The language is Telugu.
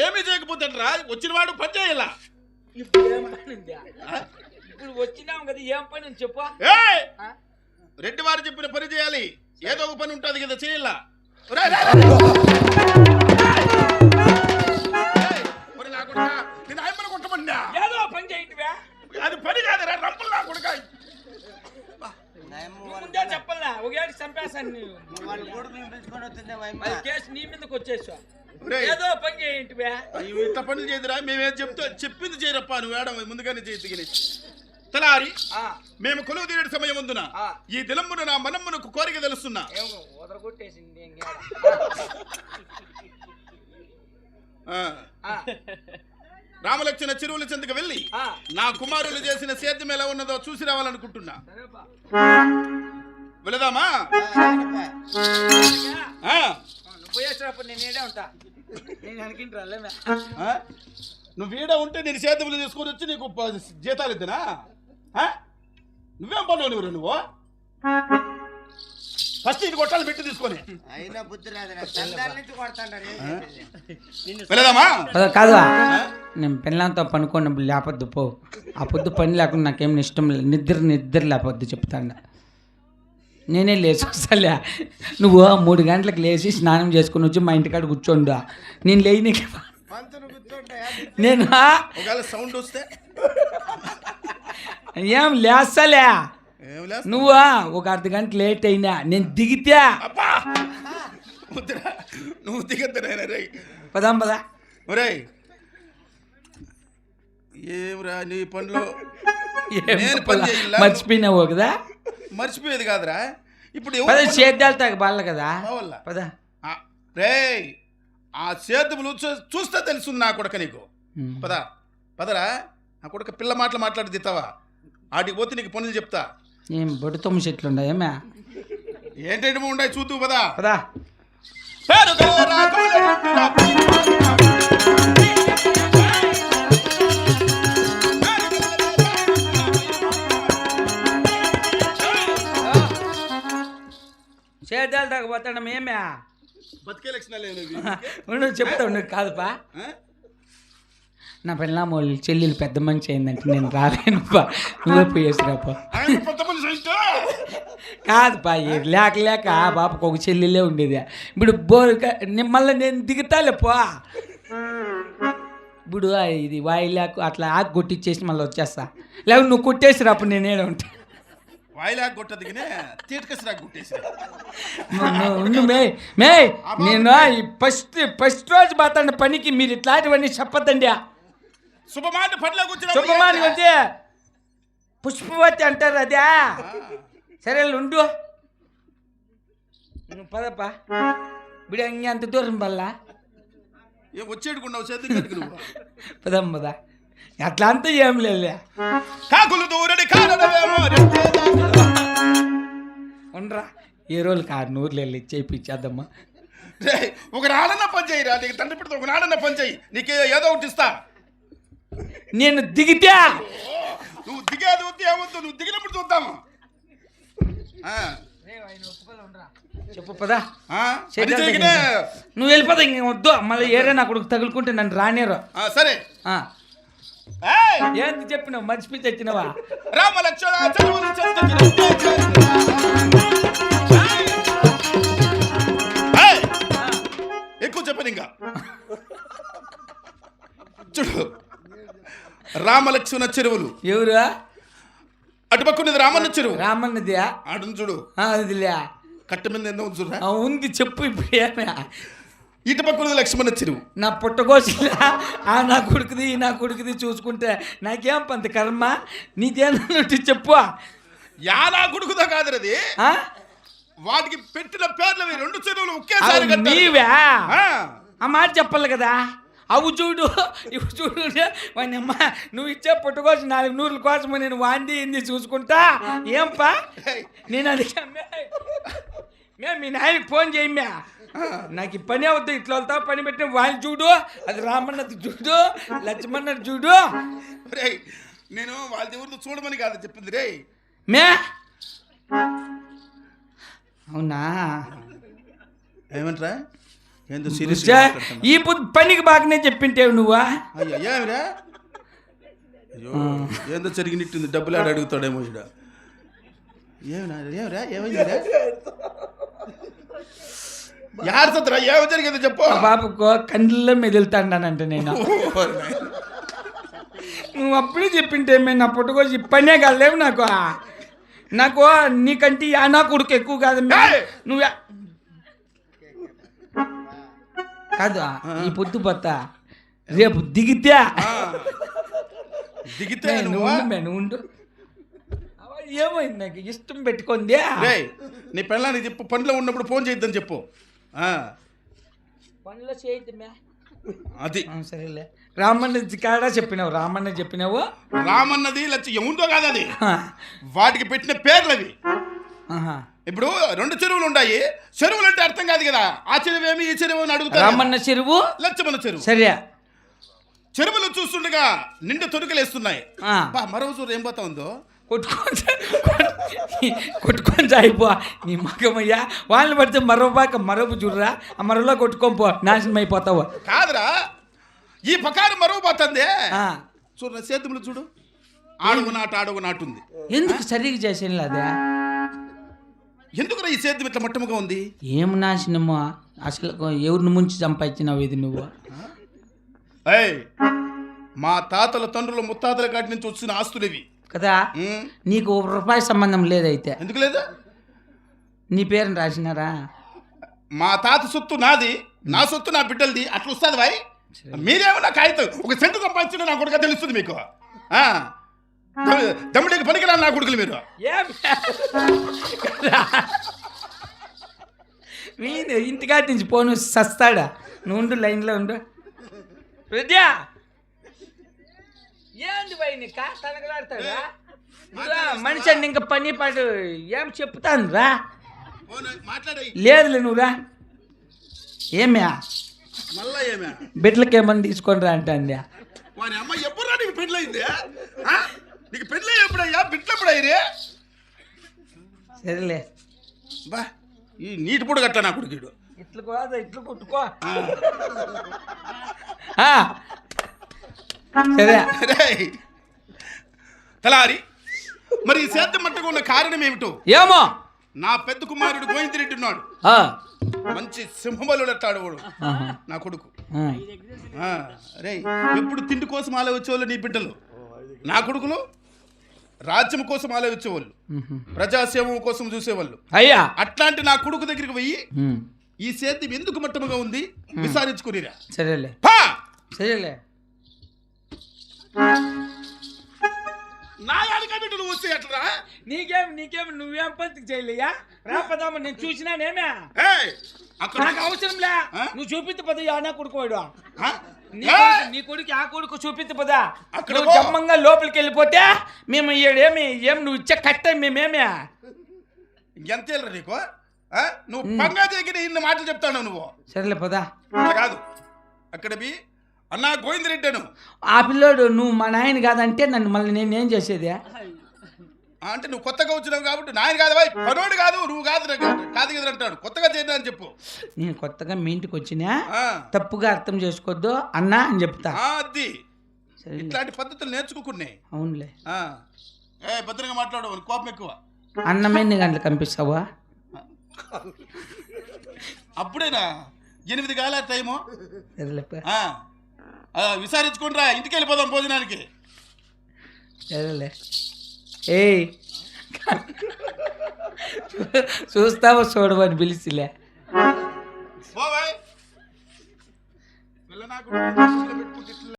ఏమీ చేయకపోతే రా వచ్చిన వాడు పని చేయాల ఇప్పుడు? ఇప్పుడు వచ్చినాం కదా ఏం పని చెప్పు? రెడ్డి వారు చెప్పిన పని చేయాలి ఏదో ఒక పని ఉంటుంది కదా చేయాల మేమేం చెప్తా చెప్పింది చేయరప్ప నువ్వు వేడం ముందుగానే చేయి దిగిని. తలారి మేము కొలువు తీరడి సమయం ఉందున. ఈ దినమున నా మనమ్మునకు కోరిక తెలుస్తున్నా? రామలక్ష్మణ చెరువుల చెందుకు వెళ్ళి నా కుమారులు చేసిన సేద్యం ఎలా ఉన్నదో చూసి రావాలనుకుంటున్నా. వెళదామా? నువ్వు నేను ఏడే ఉంటా? నువ్వు వీడ ఉంటే నేను సేద్యములు తీసుకొని వచ్చి నీకు జీతాలు ఇద్దునా? ఆ? నువ్వేం పనులు నువ్వు నువ్వు? ఫస్ట్ ఇది కొట్టాలి పెట్టి తీసుకొని. కాదు నేను పిల్లలతో పనుకోనప్పుడు లేపొద్దు పో. ఆ పొద్దు పని లేకుండా నాకేం ఇష్టం లేదు. నిద్ర నిద్ర లేపొద్దు చెప్తాను నేనే లేచి వస్తాలే నువ్వు మూడు గంటలకు లేచి స్నానం చేసుకుని వచ్చి మా ఇంటికాడ కూర్చోండు. నేను లేని నేను సౌండ్ వస్తే? ఏం లేస్తలే. ఏం నువ్వు ఒక అర్ధ గంట లేట్ అయినా నేను దిగితే. నువ్వు దిగద్దురా రే పదాం పదా. ఒరేయ్. ఏమిరా నీ పనిలో? ఏం? మర్చిపోయినావు కదా? మర్చిపోయేది కాదురా. ఇప్పుడు సేద్యాలు తాగ బాల కదా? పద. ఆ, రేయ్ ఆ సేద్యములు చూ- చూస్తే తెలుస్తుంది నా కొడుక నీకు. పద పదరా. నా కొడుక పిల్ల మాటలు మాట్లాడి దిస్తావా ఆటికి పోతే నీకు పనులు చెప్తా. ఏం బొడ్డు తొమ్మిది చెట్లు ఉన్నాయేమే ఏంటంటే ఉండే చూతూ పదా. పదా. పోతాడం ఏమే బతికే లక్షణాలు చెప్తా ఉండు కాదుపా? నా పిల్లమోళ్ళు చెల్లెలు పెద్ద మంచి అయిందంటే నేను రాలేను పా. నువ్వే పోయేసిరాపా మనిషి కాదుపా లేక లేక ఆ పాపకు ఒక చెల్లెలే ఉండేది. ఇప్పుడు బోరు మళ్ళీ నేను దిగుతాలే పో. ఇప్పుడు ఇది వాయిలాకు అట్లా ఆకు కొట్టిచ్చేసి మళ్ళీ వచ్చేస్తా. లేకపోతే నువ్వు కొట్టేసిరా అప్పుడు నేను ఉంటా? కొట్ట దిగినే తీటకసిరా కొట్టేసి ఉండు మే మే నేను ఈ ఫస్ట్ ఫస్ట్ రోజు పోతాను పనికి మీరు ఇట్లాంటివన్నీ చెప్పొద్దండి. శుభమాట పనిలో కూర్చున్నా శుభమాని వచ్చి పుష్పవతి అంటారు అదే. సరే ఉండు. నువ్వు పదప్పా. ఇప్పుడు ఇంక అంత దూరం పల్లా. ఏం వచ్చేడుకున్నావు చేతి పదం పద. అట్లా అంతా ఏం లేదులే. కాకులు దూరని. ఉండరా ఏ రోజులు కారు నూరులు వెళ్ళి చేయించేద్దామా రేయ్, ఒక నాడన్న పని చేయరా? నీకు తండ్రి పెడితే ఒక నాడన్న పని చేయి. నీకు ఏదో ఒకటి ఇస్తా. నేను దిగితే నువ్వు దిగేది వద్దు ఏమొద్దు నువ్వు దిగినప్పుడు చూద్దాము. చెప్పు పదా. నువ్వు వెళ్ళిపోతా ఇంక వద్దు. మళ్ళీ ఏరే నా కొడుకు తగులుకుంటే నన్ను రానేరు ఆ, సరే. ఏంది చెప్పినావు? మర్చిపోయి తెచ్చినవా? రామ లక్ష్మణ చదువులు చెంతకి ఏయ్, ఎక్కువ చెప్పను ఇంకా. చూడు. రామలక్ష్మణ చెరువులు. ఎవరు? అటుపక్కున్నది రామన్న చెరువు. రామన్నది ఆడును చూడు. అదిలే. కట్ట మీద ఎంత ఉంది చూడరా ఆ, ఉంది చెప్పు ఇప్పుడు ఏమే ఇటు పక్కన లక్ష్మణ చెరువు నా పుట్టకోసిలా ఆ నా కొడుకుది నా కొడుకుది చూసుకుంటే నాకేం పంత కర్మ? నీకేనట్టు చెప్పు యానా గుడుకుదా కాదురది? ఆ? వాటికి పెట్టిన పేర్లు రెండు చెరువులు ఒకేసారి. నీవే? ఆ, మాట చెప్పాలి కదా? అవు చూడు ఇవి చూడు. వాని అమ్మ నువ్వు ఇచ్చే పుట్టుకోసం నాలుగు నూరుల కోసం నేను వాంది ఇంది చూసుకుంటా? ఏం పా ఏయ్, నేను అది మే మీ నాయనకి ఫోన్ చేయమ్యా నాకు ఈ పని అవుతుంది ఇట్లా వెళ్తా పని పెట్టిన వాళ్ళు చూడు అది రామన్నది చూడు లక్ష్మణది చూడు. రేయ్, నేను వాళ్ళ దేవుడితో చూడమని కాదు చెప్పింది రే మే? అవునా? ఏమంటారా? ఏందో సీరియస్ ఈ పనికి బాగానే చెప్పింటేవు నువ్వా? అయ్యా అయ్యో ఏందో జరిగినట్టుంది డబ్బులు ఆడ అడుగుతాడేమో ఇడ ఏమిరా ఏమిరా ఏమైందిరా? యారు సత్రా ఏమి జరిగిందో చెప్పు బాబుకు కండ్లలో మెదులుతాడానంట నేను నువ్వు అప్పుడే చెప్పింటే మేము నా పుట్టుకొచ్చి పనే కాలేవు నాకు నాకు నీకంటే యానా కొడుకు ఎక్కువ కాదు! నువ్వు కాదు ఈ పొద్దు పోతా రేపు దిగితే. దిగితే నువ్వు ఉండు ఏమైంది నాకు ఇష్టం పెట్టుకుంది నీ పెళ్ళానికి చెప్పు పనిలో ఉన్నప్పుడు ఫోన్ చేయొద్దని చెప్పు పనిలో అది. ఆ, సరేలే. రామన్న కాడా చెప్పినావు? రామన్న చెప్పినావు? రామన్నది లచ్చ ఏముందో కాదు అది. ఆ, వాటికి పెట్టిన పేర్లు అవి. ఆహా. ఇప్పుడు రెండు చెరువులు ఉన్నాయి చెరువులు అంటే అర్థం కాదు కదా. ఆ చెరువు ఏమి ఈ చెరువు అని అడుగుతారు. రామన్న చెరువు? లచ్చమన్న చెరువు. సరే. చెరువులు చూస్తుండగా నిండు తొడుకలేస్తున్నాయి. ఆ, బా మరో చూడు ఏం పోతా ఉందో? కొట్టుకొని కొట్టుకొని అయిపో. నీ మగమయ్యా. వాళ్ళని పడితే మరో పాక మరొక చూడరా. ఆ మరోలో కొట్టుకొని పో. నాశనం అయిపోతావు. కాదురా. ఈ పకారం మరో పోతుంది. ఆ, చూడు నా సేద్యములు చూడు. ఆడుగు నాటు ఆడుగు నాటుంది ఎందుకు సరిగ్గా చేసేది అదే ఎందుకురా ఈ సేద్యం ఇట్లా మట్టముగా ఉంది? ఏం నాశనమో? అసలు ఎవరిని ముంచి సంపాదించినావు ఇది నువ్వు? మా తాతల తండ్రుల ముత్తాతల కాటి నుంచి వచ్చిన ఆస్తులు ఇవి. కదా? నీకు రూపాయి సంబంధం లేదైతే. ఎందుకు లేదు? నీ పేరుని రాసినారా? మా తాత సొత్తు నాది నా సొత్తు నా బిడ్డలది అట్లా వస్తుంది భాయ్ మీరేమో నా కాగితం ఒక సెంటు సంపాదించిన నా కొడుక తెలుస్తుంది మీకు. దమ్ముడికి పనికిరా నా కొడుకులు మీరు. ఏం? వీడు ఇంటికా నుంచి పోను సస్తాడా? నువ్వు ఉండు లైన్లో ఉండు. విద్యా! ఏంది తనకలాడతాడా? నువ్వురా, మనిషి అండి ఇంకా పని పాటు ఏం చెప్తాను రా మాట్లాడే లేదులే నువ్వురా ఏమ్యా? బిడ్డలకి ఏమన్నా తీసుకొని రా అంటే అండి వాని అమ్మ ఎప్పుడు రా నీకు పెళ్ళయింది? నీకు పెళ్ళి ఎప్పుడయ్యా? బిడ్డలు ఎప్పుడయ్యే సరేలే. బా ఈ నీటి పొడి కట్ట నా కొడుకుడు ఇట్లు కాదు ఇట్లు కొట్టుకో. తలారి మరి ఈ సేద్యం మట్టగా ఉన్న కారణం ఏమిటో? ఏమో? నా పెద్ద కుమారుడు గోవిందరెడ్డి ఉన్నాడు. మంచి సింహబలుడు అట్టాడు వాడు. నా కొడుకు. రేయ్ ఎప్పుడు తిండి కోసం ఆలోచించేవాళ్ళు నీ బిడ్డలు? నా కొడుకులు? రాజ్యం కోసం ఆలోచించేవాళ్ళు. ప్రజాసేవం కోసం చూసేవాళ్ళు. అయ్యా. అట్లాంటి నా కొడుకు దగ్గరికి పోయి. ఈ సేద్యం ఎందుకు మట్టముగా ఉంది? విసారించుకునిరా సరేలే! సరేలే. నా బిడ్డలు వస్తే ఎట్లా నీకేం నీకేం నువ్వేం పంతికి చేయలేయా? రాపదామ నేను చూసినానేమే నాకు అవసరం లే? నువ్వు చూపిద్దు పద యానా కొడుకోవాడు. ఆ? నీ! కొడుకు- నీ కొడుకు ఆ కొడుకు చూపిద్దు పదా. అక్కడ నువ్వు. జమ్మంగా లోపలికి వెళ్ళిపోతే మేము ఏడేమి ఏం నువ్వు ఇచ్చే కట్ట మేమేమే? ఎంత నీకు? ఆ? నువ్వు పంగా దగ్గర ఇన్ని మాటలు చెప్తాను నువ్వు? సరేలే పదా. కాదు. అక్కడ బి అన్నా గోవిందరెడ్డి అను ఆ పిల్లోడు నువ్వు మా నాయన కాదంటే నన్ను మళ్ళీ నేనేం చేసేది? ఆ, అంటే నువ్వు కొత్తగా వచ్చినావు కాబట్టి నాయన కాదు బాయ్. పనోడు కాదు నువ్వు కాదు కాదు. కదా అంటాడు. కొత్తగా చేయడం అని చెప్పు. నేను కొత్తగా మీ ఇంటికి వచ్చినా తప్పుగా అర్థం చేసుకోవద్దు అన్నా అని చెప్తా. అది. ఇట్లాంటి పద్ధతులు నేర్చుకున్నాయి అవునులే. ఏ భద్రంగా మాట్లాడు కోపం ఎక్కువ. అన్నం ఎన్ని గంటలకు కనిపిస్తావా? అప్పుడేనా? ఎనిమిది కాల టైము. విసారించుకుంట్రా ఇంటికి వెళ్ళిపోదాం భోజనానికి. ఏయ్. చూస్తావా పిలిచిలే. పిల్ల నాకు పెట్టుకుంటే ఇట్లా